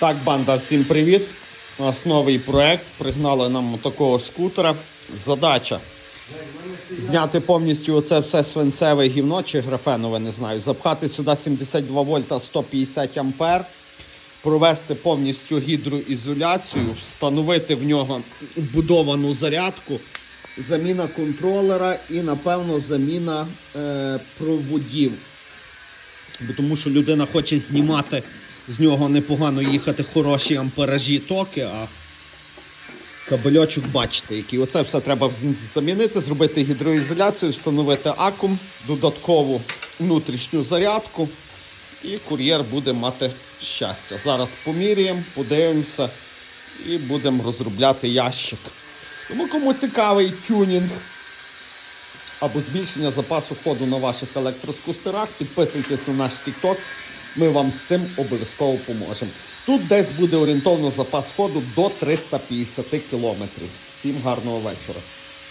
Так, банда, всім привіт. У нас новий проект. Пригнали нам такого скутера. Задача зняти повністю оце все свинцеве гівно чи графенове, не знаю. Запхати сюди 72 вольта 150 ампер, провести повністю гідроізоляцію, встановити в нього вбудовану зарядку, заміна контролера і, напевно, заміна е, проводів. Бо тому що людина хоче знімати з нього непогано їхати хороші амперажі токи, а кабельочок бачите, який. Оце все треба замінити, зробити гідроізоляцію, встановити акум, додаткову внутрішню зарядку, і кур'єр буде мати щастя. Зараз поміряємо, подивимося і будемо розробляти ящик. Тому кому цікавий тюнінг або збільшення запасу ходу на ваших електроскустерах, підписуйтесь на наш TikTok, ми вам з цим обов'язково поможемо. Тут десь буде орієнтовно запас ходу до 350 км. Всім гарного вечора.